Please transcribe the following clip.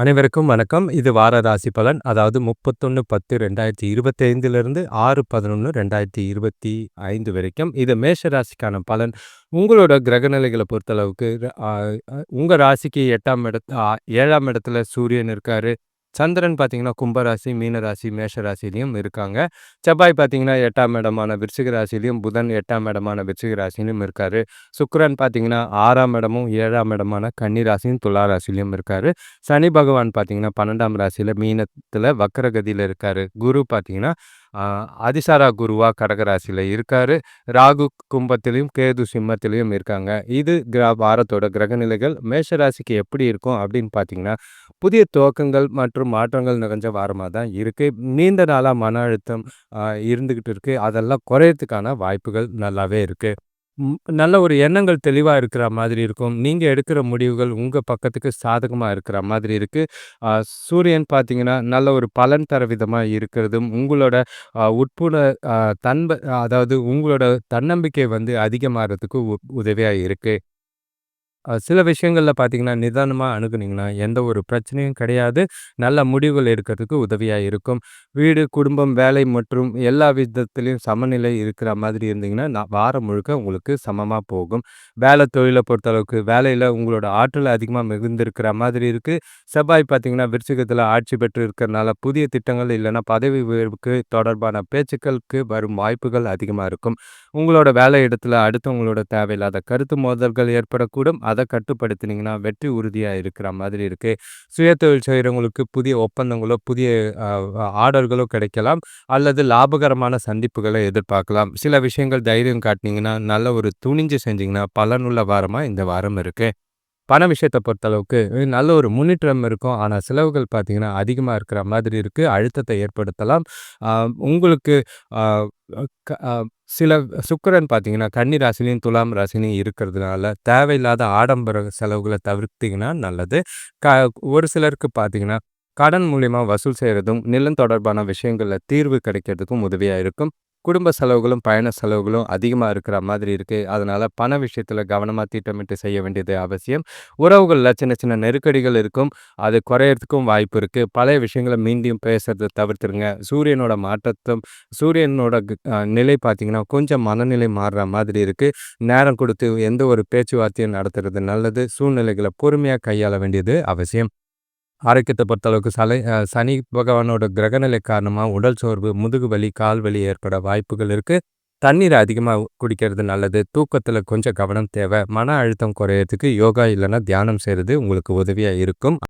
அனைவருக்கும் வணக்கம். இது வார ராசி பலன். அதாவது முப்பத்தொன்று பத்து ரெண்டாயிரத்தி இருபத்தைந்துலேருந்து ஆறு பதினொன்று ரெண்டாயிரத்தி இருபத்தி ஐந்து வரைக்கும் இது மேஷ ராசிக்கான பலன். உங்களோட கிரகநிலைகளை பொறுத்தளவுக்கு உங்கள் ராசிக்கு எட்டாம் இடத்து ஏழாம் இடத்துல சூரியன் இருக்கார். சந்திரன் பார்த்தீங்கன்னா, கும்பராசி, மீனராசி, மேஷ இருக்காங்க. செவ்வாய் பார்த்தீங்கன்னா, எட்டாம் இடமான விருச்சிக ராசிலையும் புதன் எட்டாம் இடமான விருச்சிக ராசிலையும் இருக்காரு. சுக்கரன் பார்த்தீங்கன்னா, ஆறாம் இடமும், ஏழாம் இடமான கன்னி ராசியும், துலா ராசிலையும் இருக்காரு. சனி பகவான் பார்த்தீங்கன்னா, பன்னெண்டாம் ராசியில் மீனத்தில் வக்கரகதியில் இருக்காரு. குரு பார்த்தீங்கன்னா, அதிசாரா குருவா கடகராசியில் இருக்கார் ராகு கும்பத்திலையும் கேது சிம்மத்திலையும் இருக்காங்க. இது கிரா வாரத்தோட கிரகநிலைகள். மேஷ ராசிக்கு எப்படி இருக்கும் அப்படின்னு பார்த்தீங்கன்னா, புதிய துவக்கங்கள் மற்றும் மற்றும் மாற்றங்கள் நிறைஞ்ச வாரமாக தான் இருக்குது நீண்ட நாளாக மன அழுத்தம் இருந்துக்கிட்டு இருக்குது அதெல்லாம் குறையறதுக்கான வாய்ப்புகள் நல்லாவே இருக்குது நல்ல ஒரு எண்ணங்கள் தெளிவாக இருக்கிற மாதிரி இருக்கும். நீங்கள் எடுக்கிற முடிவுகள் உங்கள் பக்கத்துக்கு சாதகமாக இருக்கிற மாதிரி இருக்குது சூரியன் பார்த்தீங்கன்னா, நல்ல ஒரு பலன் தர விதமாக இருக்கிறதும், உங்களோட அ உட்புற தன்ப அதாவது உங்களோட தன்னம்பிக்கை வந்து அதிகமாகறதுக்கு உ உதவியாக இருக்குது சில விஷயங்களில் பார்த்தீங்கன்னா, நிதானமாக அணுகுனீங்கன்னா, எந்த ஒரு பிரச்சனையும் கிடையாது. நல்ல முடிவுகள் எடுக்கிறதுக்கு உதவியாக இருக்கும். வீடு, குடும்பம், வேலை மற்றும் எல்லா விதத்துலேயும் சமநிலை இருக்கிற மாதிரி இருந்தீங்கன்னா, நான் வாரம் முழுக்க உங்களுக்கு சமமாக போகும். வேலை தொழிலை பொறுத்தளவுக்கு வேலையில் உங்களோட ஆற்றல் அதிகமாக மிகுந்திருக்கிற மாதிரி இருக்குது செவ்வாய் பார்த்தீங்கன்னா, விருச்சிகத்தில் ஆட்சி பெற்று இருக்கிறனால, புதிய திட்டங்கள் இல்லைன்னா பதவி உயர்வுக்கு தொடர்பான பேச்சுக்களுக்கு வரும் வாய்ப்புகள் அதிகமாக இருக்கும். உங்களோட வேலை இடத்துல அடுத்தவங்களோட தேவையில்லாத கருத்து மோதல்கள் ஏற்படக்கூடும். அதை கட்டுப்படுத்தினீங்கன்னா, வெற்றி உறுதியாக இருக்கிற மாதிரி இருக்குது சுயத்தொழில் செய்கிறவங்களுக்கு புதிய ஒப்பந்தங்களோ, புதிய ஆர்டர்களோ கிடைக்கலாம். அல்லது லாபகரமான சந்திப்புகளை எதிர்பார்க்கலாம். சில விஷயங்கள் தைரியம் காட்டினீங்கன்னா நல்ல ஒரு துணிஞ்சு செஞ்சிங்கன்னா பலனுள்ள வாரமாக இந்த வாரம் இருக்குது பண விஷயத்தை பொறுத்தளவுக்கு நல்ல ஒரு முன்னேற்றம் இருக்கும். ஆனால் செலவுகள் பார்த்தீங்கன்னா, அதிகமாக இருக்கிற மாதிரி இருக்குது அழுத்தத்தை ஏற்படுத்தலாம். உங்களுக்கு க சில சுக்கிரன் பார்த்தீங்கன்னா, கன்னி ராசியிலயும், துலாம் ராசினியும் இருக்கிறதுனால, தேவையில்லாத ஆடம்பர செலவுகளை தவிர்த்திங்கன்னா நல்லது. க ஒரு சிலருக்கு பார்த்தீங்கன்னா, கடன் மூலியமா வசூல் செய்கிறதும் நிலம் தொடர்பான விஷயங்களில் தீர்வு கிடைக்கிறதுக்கும் உதவியாக இருக்கும். குடும்ப செலவுகளும், பயண செலவுகளும் அதிகமாக இருக்கிற மாதிரி இருக்குது அதனால் பண விஷயத்தில் கவனமாக திட்டமிட்டு செய்ய வேண்டியது அவசியம். உறவுகளில் சின்ன சின்ன நெருக்கடிகள் இருக்கும். அது குறையறதுக்கும் வாய்ப்பு இருக்குது பழைய விஷயங்கள மீண்டும் பேசுறத தவிர்த்துருங்க. சூரியனோட மாற்றத்தும் சூரியனோட நிலை பார்த்திங்கன்னா கொஞ்சம் மனநிலை மாறுற மாதிரி இருக்குது நேரம் கொடுத்து எந்த ஒரு பேச்சுவார்த்தையும் நடத்துறது நல்லது. சூழ்நிலைகளை பொறுமையாக கையாள வேண்டியது அவசியம். ஆரோக்கியத்தை பொறுத்தளவுக்கு சலை சனி பகவானோட கிரகநிலை காரணமாக உடல் சோர்வு, முதுகு வலி, கால் வலி ஏற்பட வாய்ப்புகள் இருக்குது தண்ணீர் அதிகமாக குடிக்கிறது நல்லது. தூக்கத்தில் கொஞ்சம் கவனம் தேவை. மன அழுத்தம் குறையிறதுக்கு யோகா இல்லைன்னா தியானம் செய்கிறது உங்களுக்கு உதவியாக இருக்கும்.